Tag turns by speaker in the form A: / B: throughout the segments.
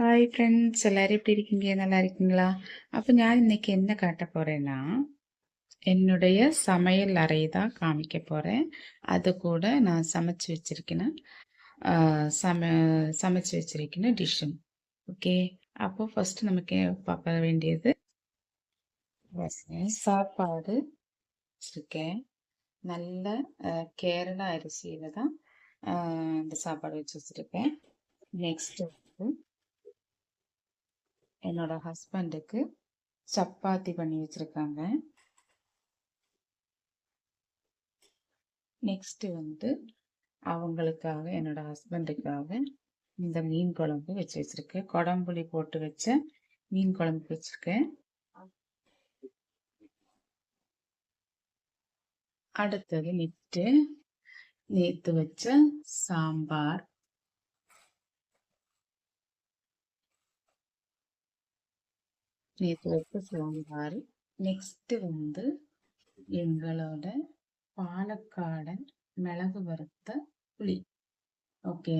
A: hi friends எல்லோரும் எப்படி இருக்கீங்க நல்லா இருக்கீங்களா அப்போ நான் இன்றைக்கி என்ன காட்ட போகிறேன்னா என்னுடைய சமையல் அறை தான் காமிக்க போகிறேன் அது கூட நான் சமைச்சு வச்சுருக்கேன்னா சம சமைச்சு வச்சுருக்கேன்னா டிஷ்ஷும் ஓகே அப்போ ஃபஸ்ட்டு நமக்கு பார்க்க வேண்டியது சாப்பாடு வச்சுருக்கேன் நல்ல கேரளா அரிசியில் தான் இந்த சாப்பாடு வச்சு வச்சுருக்கேன் நெக்ஸ்ட்டு என்னோட ஹஸ்பண்டுக்கு சப்பாத்தி பண்ணி வச்சுருக்காங்க நெக்ஸ்ட்டு வந்து அவங்களுக்காக என்னோட ஹஸ்பண்டுக்காக இந்த மீன் குழம்பு வச்சு வச்சுருக்கேன் குடம்புளி போட்டு வச்ச மீன் குழம்பு வச்சுருக்கேன் அடுத்தது நெட்டு நேற்று வச்ச சாம்பார் நேற்று சாம்பார் நெக்ஸ்ட்டு வந்து எங்களோட பாலக்காடன் மிளகு வறுத்த புளி ஓகே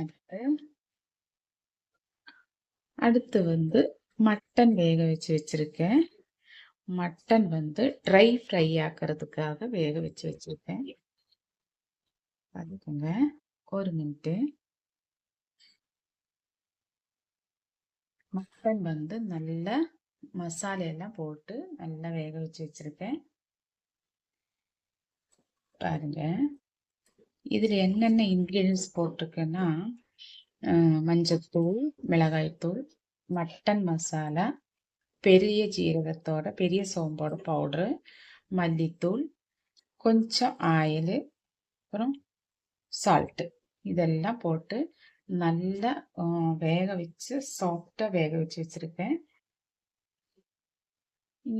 A: அடுத்து அடுத்து வந்து மட்டன் வேக வச்சு வச்சுருக்கேன் மட்டன் வந்து ட்ரை ஃப்ரை ஆக்கிறதுக்காக வேக வச்சு வச்சுருக்கேன் பார்த்துக்கோங்க ஒரு மினிட்டு மட்டன் வந்து நல்ல மசாலையெல்லாம் போட்டு நல்லா வேக வச்சு வச்சுருக்கேன் பாருங்க இதில் என்னென்ன இன்க்ரீடியன்ஸ் போட்டிருக்கேன்னா மஞ்சத்தூள் மிளகாய்த்தூள் மட்டன் மசாலா பெரிய ஜீரகத்தோட பெரிய சோம்போட பவுட்ரு மல்லித்தூள் கொஞ்சம் ஆயில் அப்புறம் சால்ட்டு இதெல்லாம் போட்டு நல்லா வேக வச்சு சாஃப்டாக வேக வச்சு வச்சுருக்கேன்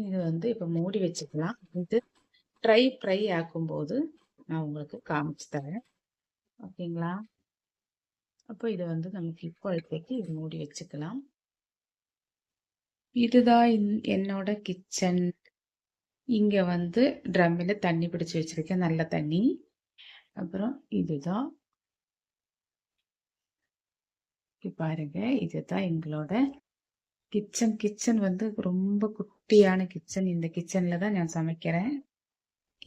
A: இது வந்து இப்போ மூடி வச்சுக்கலாம் இது ட்ரை ஃப்ரை ஆக்கும்போது நான் உங்களுக்கு காமிச்சு தரேன் ஓகேங்களா அப்போ இதை வந்து நமக்கு இப்போ இப்போதைக்கு இது மூடி வச்சுக்கலாம் இதுதான் என்னோட கிச்சன் இங்கே வந்து ட்ரம்மில் தண்ணி பிடிச்சி வச்சுருக்கேன் நல்ல தண்ணி அப்புறம் இதுதான் பாருங்க இதுதான் எங்களோட கிச்சன் கிச்சன் வந்து ரொம்ப குட்டியான கிச்சன் இந்த கிச்சனில் தான் நான் சமைக்கிறேன்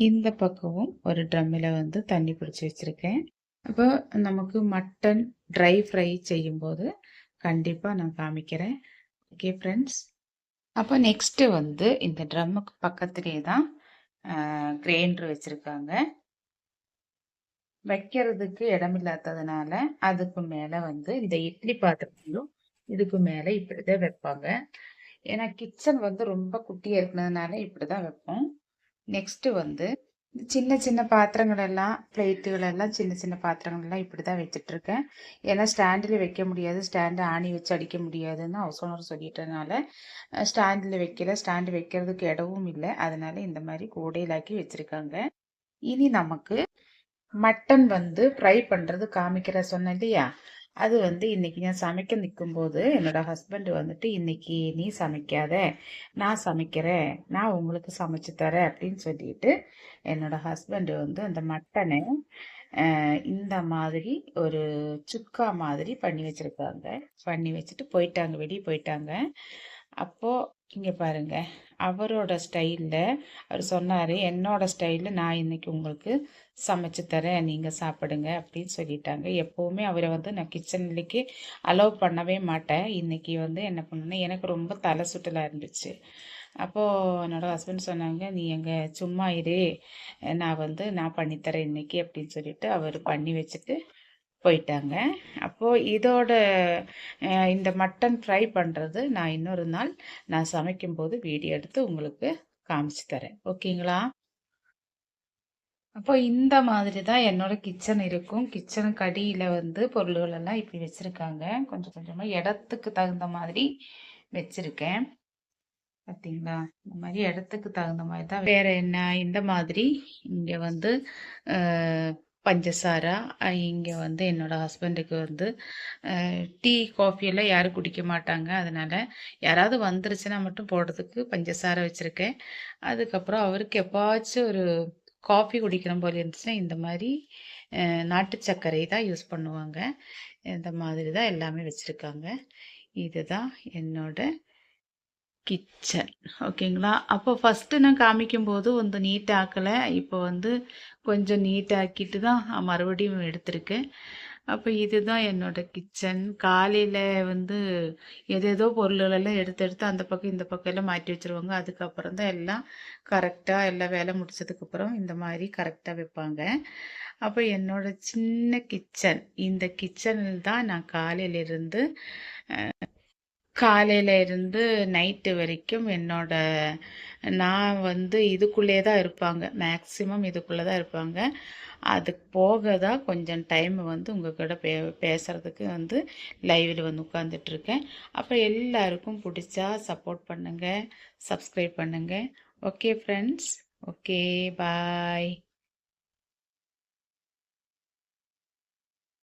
A: இந்த பக்கமும் ஒரு ட்ரம்மில் வந்து தண்ணி பிடிச்சி வச்சுருக்கேன் அப்போ நமக்கு மட்டன் ட்ரை ஃப்ரை செய்யும்போது கண்டிப்பாக நான் காமிக்கிறேன் ஓகே ஃப்ரெண்ட்ஸ் அப்போ நெக்ஸ்ட்டு வந்து இந்த ட்ரம்முக்கு பக்கத்துலேயே தான் கிரைண்டர் வச்சுருக்காங்க வைக்கிறதுக்கு இடமில்லாததுனால அதுக்கு மேலே வந்து இந்த இட்லி பாத்திரத்தையும் இதுக்கு மேலே இப்படி தான் வைப்பாங்க ஏன்னா கிச்சன் வந்து ரொம்ப குட்டியாக இருக்கிறதுனால இப்படி தான் வைப்போம் நெக்ஸ்ட்டு வந்து சின்ன சின்ன பாத்திரங்கள் எல்லாம் பிளேட்டுகள் எல்லாம் சின்ன சின்ன பாத்திரங்கள் எல்லாம் இப்படி தான் வச்சுட்டு இருக்கேன் ஏன்னா ஸ்டாண்டில் வைக்க முடியாது ஸ்டாண்டு ஆணி வச்சு அடிக்க முடியாதுன்னு ஹவுஸ் ஓனர் சொல்லிட்டனால ஸ்டாண்டில் வைக்கல ஸ்டாண்டு வைக்கிறதுக்கு இடவும் இல்லை அதனால இந்த மாதிரி கூடையிலாக்கி வச்சுருக்காங்க இனி நமக்கு மட்டன் வந்து ஃப்ரை பண்ணுறது காமிக்கிற சொன்னேன் இல்லையா அது வந்து இன்றைக்கி நான் சமைக்க நிற்கும்போது என்னோடய ஹஸ்பண்ட் வந்துட்டு இன்றைக்கி நீ சமைக்காத நான் சமைக்கிறேன் நான் உங்களுக்கு சமைச்சு தரேன் அப்படின்னு சொல்லிட்டு என்னோடய ஹஸ்பண்டு வந்து அந்த மட்டனை இந்த மாதிரி ஒரு சுக்கா மாதிரி பண்ணி வச்சுருக்காங்க பண்ணி வச்சுட்டு போயிட்டாங்க வெளியே போயிட்டாங்க அப்போது இங்கே பாருங்கள் அவரோட ஸ்டைலில் அவர் சொன்னார் என்னோட ஸ்டைலில் நான் இன்றைக்கி உங்களுக்கு சமைச்சு தரேன் நீங்கள் சாப்பிடுங்க அப்படின்னு சொல்லிட்டாங்க எப்போவுமே அவரை வந்து நான் கிச்சன்லேக்கு அலோவ் பண்ணவே மாட்டேன் இன்றைக்கி வந்து என்ன பண்ணேன்னா எனக்கு ரொம்ப தலை சுட்டலாக இருந்துச்சு அப்போது என்னோடய ஹஸ்பண்ட் சொன்னாங்க நீ எங்கள் சும்மா இரு நான் வந்து நான் பண்ணித்தரேன் இன்றைக்கி அப்படின்னு சொல்லிட்டு அவர் பண்ணி வச்சுட்டு போயிட்டாங்க அப்போது இதோட இந்த மட்டன் ஃப்ரை பண்ணுறது நான் இன்னொரு நாள் நான் சமைக்கும்போது வீடியோ எடுத்து உங்களுக்கு காமிச்சு தரேன் ஓகேங்களா அப்போ இந்த மாதிரி தான் என்னோட கிச்சன் இருக்கும் கிச்சனுக்கு அடியில் வந்து பொருள்களெல்லாம் இப்படி வச்சுருக்காங்க கொஞ்சம் கொஞ்சமாக இடத்துக்கு தகுந்த மாதிரி வச்சுருக்கேன் பார்த்தீங்களா இந்த மாதிரி இடத்துக்கு தகுந்த மாதிரி தான் வேறு என்ன இந்த மாதிரி இங்கே வந்து பஞ்சசாரா இங்கே வந்து என்னோடய ஹஸ்பண்டுக்கு வந்து டீ காஃபியெல்லாம் யாரும் குடிக்க மாட்டாங்க அதனால் யாராவது வந்துருச்சுன்னா மட்டும் போடுறதுக்கு பஞ்சசார வச்சுருக்கேன் அதுக்கப்புறம் அவருக்கு எப்பாச்சும் ஒரு காஃபி குடிக்கிற போல இருந்துச்சுன்னா இந்த மாதிரி நாட்டு சர்க்கரை தான் யூஸ் பண்ணுவாங்க இந்த மாதிரி தான் எல்லாமே வச்சுருக்காங்க இதுதான் என்னோட கிச்சன் ஓகேங்களா அப்போ ஃபஸ்ட்டு நான் காமிக்கும்போது வந்து நீட்டாக்கலை இப்போ வந்து கொஞ்சம் நீட்டாக்கிட்டு தான் மறுபடியும் எடுத்திருக்கேன் அப்போ இதுதான் என்னோடய கிச்சன் காலையில் வந்து எதேதோ பொருள்களெல்லாம் எடுத்து எடுத்து அந்த பக்கம் இந்த பக்கம் எல்லாம் மாற்றி வச்சுருவாங்க அதுக்கப்புறம் தான் எல்லாம் கரெக்டாக எல்லாம் வேலை முடிச்சதுக்கப்புறம் இந்த மாதிரி கரெக்டாக வைப்பாங்க அப்போ என்னோடய சின்ன கிச்சன் இந்த கிச்சனில் தான் நான் காலையிலிருந்து காலையில் இருந்து நைட்டு வரைக்கும் என்னோட நான் வந்து இதுக்குள்ளே தான் இருப்பாங்க மேக்ஸிமம் இதுக்குள்ளே தான் இருப்பாங்க அதுக்கு போக தான் கொஞ்சம் டைம் வந்து உங்கள் கூட பே பேசுகிறதுக்கு வந்து லைவில் வந்து உட்காந்துட்ருக்கேன் அப்புறம் எல்லாருக்கும் பிடிச்சா சப்போர்ட் பண்ணுங்கள் சப்ஸ்கிரைப் பண்ணுங்கள் ஓகே ஃப்ரெண்ட்ஸ் ஓகே பாய்